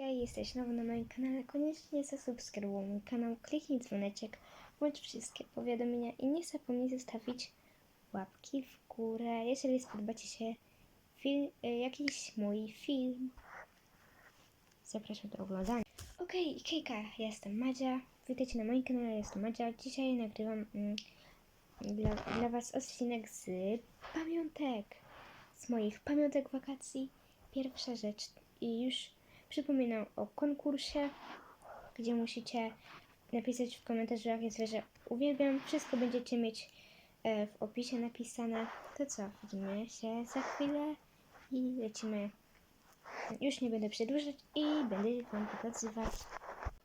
Hej, jesteś nowy na moim kanale, koniecznie zasubskrybuj mój kanał, kliknij dzwoneczek, włącz wszystkie powiadomienia i nie zapomnij zostawić łapki w górę, jeżeli spodoba Ci się film, y, jakiś mój film. Zapraszam do oglądania. Okej, ja jestem Madzia, witajcie na moim kanale, jestem Madzia. Dzisiaj nagrywam mm, dla, dla Was odcinek z pamiątek, z moich pamiątek wakacji. Pierwsza rzecz i już przypominam o konkursie, gdzie musicie napisać w komentarzach, jak zwierzę uwielbiam. Wszystko będziecie mieć e, w opisie napisane. To co, widzimy się za chwilę i lecimy. Już nie będę przedłużać i będę Wam pokazywać.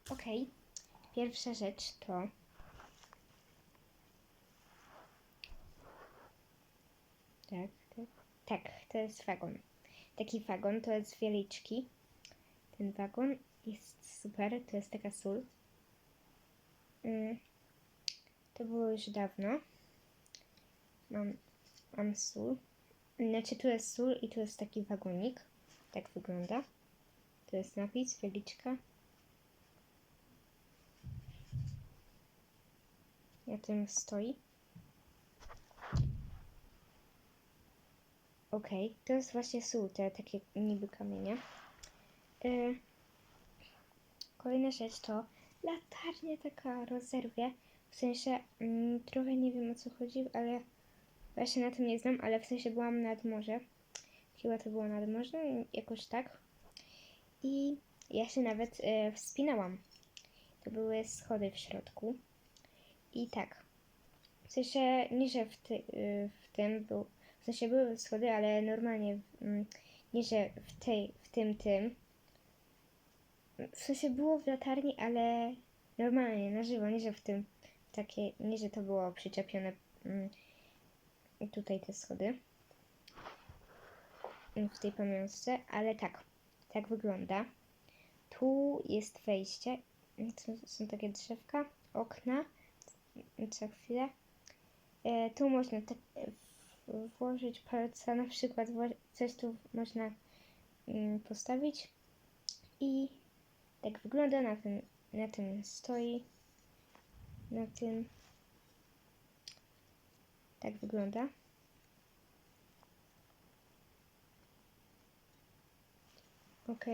Ok, pierwsza rzecz to tak, tak, tak, to jest wagon. Taki wagon to jest wieliczki. Ten wagon jest super, to jest taka sól. Mm, To było już dawno. Mam, mam sól. Znaczy tu jest sól i tu jest taki wagonik. Tak wygląda. To jest napis, wieliczka. Na tym stoi. Okej, to jest właśnie sól, te takie niby kamienie. Y, Kolejna rzecz to latarnia taka rozerwie. W sensie mm, trochę nie wiem o co chodzi, ale się na tym nie znam, ale w sensie byłam nad morze. Chyba to było nad morze, jakoś tak. I ja się nawet e, wspinałam. To były schody w środku. I tak. W sensie nie, że w, ty, y, w tym był. W sensie były schody, ale normalnie mm, nie, że w tej, w tym, tym. W sensie było w latarni, ale normalnie, na żywo, nie że w tym takie, nie że to było przyczepione mm, tutaj te schody mm, w tej pamiątce, ale tak, tak wygląda. Tu jest wejście, to są takie drzewka, okna, co chwilę. E, tu można włożyć palca, na przykład coś tu można mm, postawić i tak wygląda, na tym, na tym stoi, na tym, tak wygląda. Ok.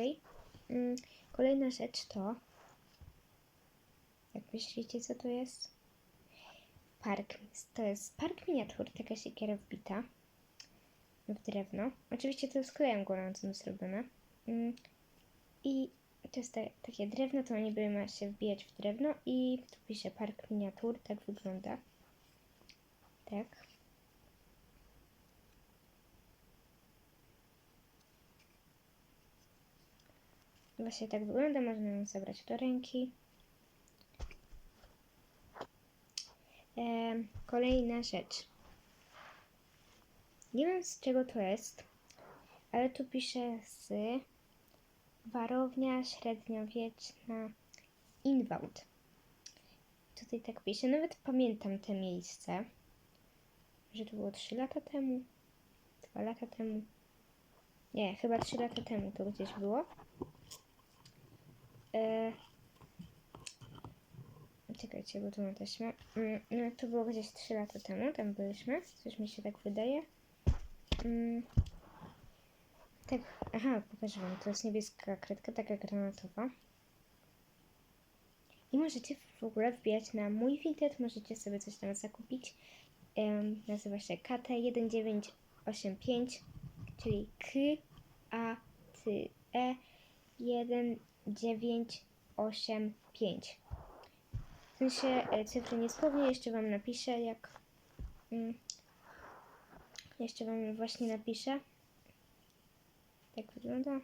Mm, Kolejna rzecz to, jak myślicie, co to jest? Park. To jest park miniatur, taka siekiera wbita w drewno. Oczywiście to jest klejem gorącym zrobione. Mm, I to jest te, takie drewno, to niby ma się wbijać w drewno i tu pisze park miniatur, tak wygląda. Tak. Właśnie tak wygląda, można ją zabrać do ręki. Kolejna rzecz. Nie wiem z czego to jest, ale tu pisze z warownia średniowieczna Inwałd. Tutaj tak pisze. Nawet pamiętam te miejsce. Że to było 3 lata temu. 2 lata temu. Nie, chyba 3 lata temu to gdzieś było. E... Czekajcie, bo tu mam taśmę. Mm, No, to było gdzieś 3 lata temu, tam byliśmy. Coś mi się tak wydaje. Mm. Tak, aha, pokażę wam. To jest niebieska kredka, taka granatowa. I możecie w ogóle wbijać na mój Vinted, możecie sobie coś tam zakupić. Em, nazywa się KT1985, czyli K A T E 1985. W sensie e, cyfry nie spownie, jeszcze wam napiszę jak mm, jeszcze wam właśnie napiszę tak wygląda.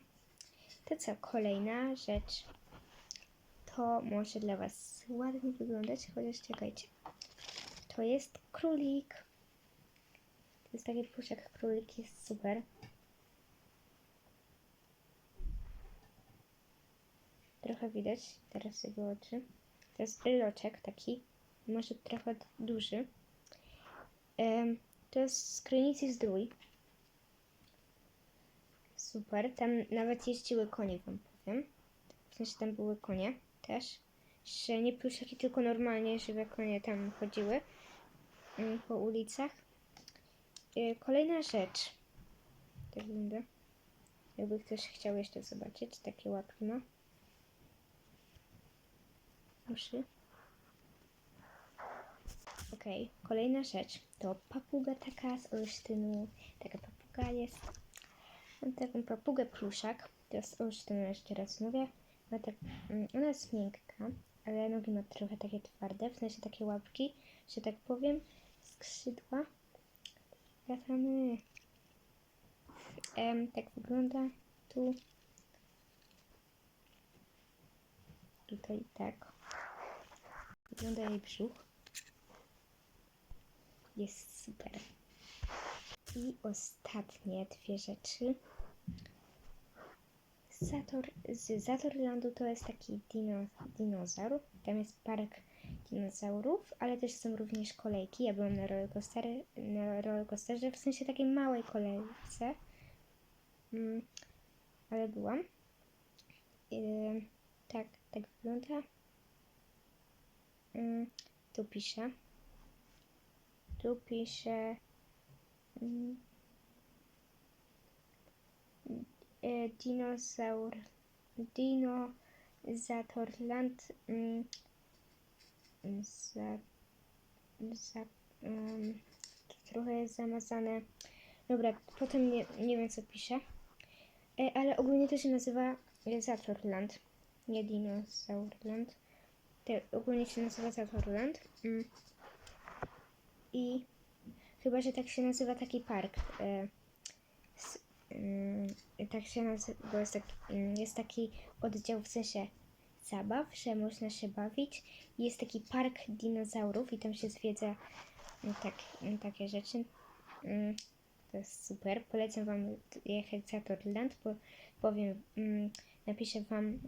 To co, kolejna rzecz. To może dla Was ładnie wyglądać, chociaż czekajcie. To jest królik. To jest taki puszek królik, jest super. Trochę widać teraz jego oczy. To jest bryloczek taki, może trochę duży. To jest z Krynicy Zdrój. Super, tam nawet jeździły konie, wam powiem. w sensie tam były konie też. Że nie pluszaki, tylko normalnie żywe konie tam chodziły mm, po ulicach. Y, Kolejna rzecz. Tak wygląda. Jakby ktoś chciał jeszcze zobaczyć, takie łapki ma. Uszy. Okej, kolejna rzecz to papuga taka z Olsztynu. Taka papuga jest. Mam taką papugę pluszak. To jest z Olsztynu, jeszcze raz mówię. Ma tak, mm, ona jest miękka, ale nogi ma trochę takie twarde, w sensie takie łapki, że tak powiem, skrzydła. Latamy. Em, tak wygląda tu. Tutaj tak. Wygląda jej brzuch. Jest super. I ostatnie dwie rzeczy. Zator, z Zatorlandu to jest taki dino, dinozaur. Tam jest park dinozaurów, ale też są również kolejki. Ja byłam na rollercoasterze, na rollercoasterze w sensie takiej małej kolejce. Mm, ale byłam. Ym, tak, tak wygląda. Ym, tu pisze. Tu pisze. E, dinozaur. Dinozatorland. Mm, za, za, um, to trochę zamazane. Dobra, potem nie, nie wiem co pisze. E, ale ogólnie to się nazywa e, Zatorland. Nie Dinozaurland. Te, ogólnie się nazywa Zatorland. Mm. I chyba, że tak się nazywa taki park. E, mm, tak się nazywa, bo jest taki, mm, jest taki oddział w sensie zabaw, że można się bawić. Jest taki park dinozaurów i tam się zwiedza mm, tak, takie rzeczy. To jest super. Polecam Wam jechać za Torland, bo powiem, napiszę Wam,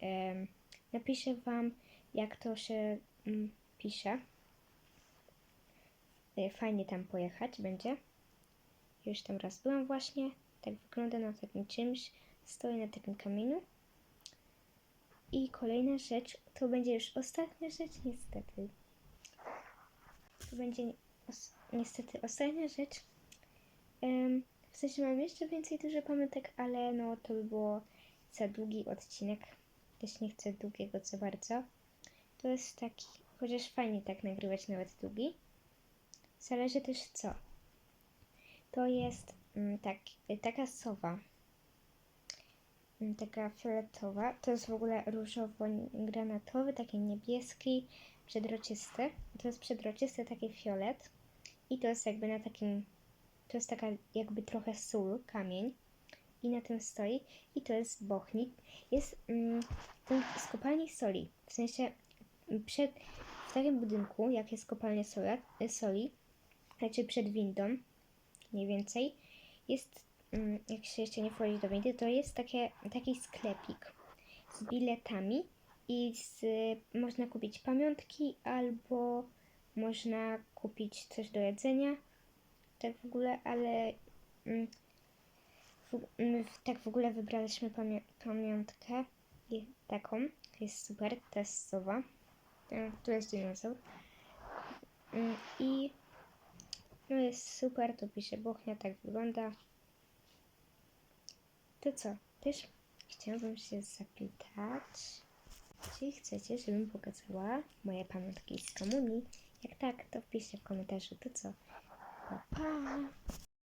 em, napiszę Wam, jak to się pisze. Fajnie tam pojechać będzie. Już tam raz byłam właśnie. Tak wygląda na takim czymś. Stoi na takim kamieniu. I kolejna rzecz, to będzie już ostatnia rzecz, niestety. To będzie os- niestety ostatnia rzecz. Em, w sensie mam jeszcze więcej dużo pamiątek, ale no to by było za długi odcinek. Też nie chcę długiego za bardzo. To jest taki, chociaż fajnie tak nagrywać nawet długi. Zależy też co. To jest mm, tak, taka sowa. Mm, taka fioletowa. To jest w ogóle różowo-granatowy, taki niebieski, przedroczysty. To jest przedroczysty taki fiolet. I to jest jakby na takim, to jest taka jakby trochę sól, kamień. I na tym stoi. I to jest bochnik. Jest mm, z kopalni soli. W sensie przed, w takim budynku, jak jest kopalnia y, soli, znaczy przed windą, mniej więcej, jest mm, jak się jeszcze nie wchodzi do windy, to jest takie, taki sklepik z biletami i z, można kupić pamiątki albo można kupić coś do jedzenia. Tak w ogóle, ale mm, mm, w- tak w ogóle wybraliśmy pamię- pamiątkę taką. Jest super, to jest sowa. E, Tu jest dinozaur. I no jest super, to pisze Bochnia, tak wygląda. To co? Też chciałabym się zapytać, czy chcecie, żebym pokazała moje pamiątki z komunii? Jak tak, to wpiszcie w komentarzu. To co? Pa, pa!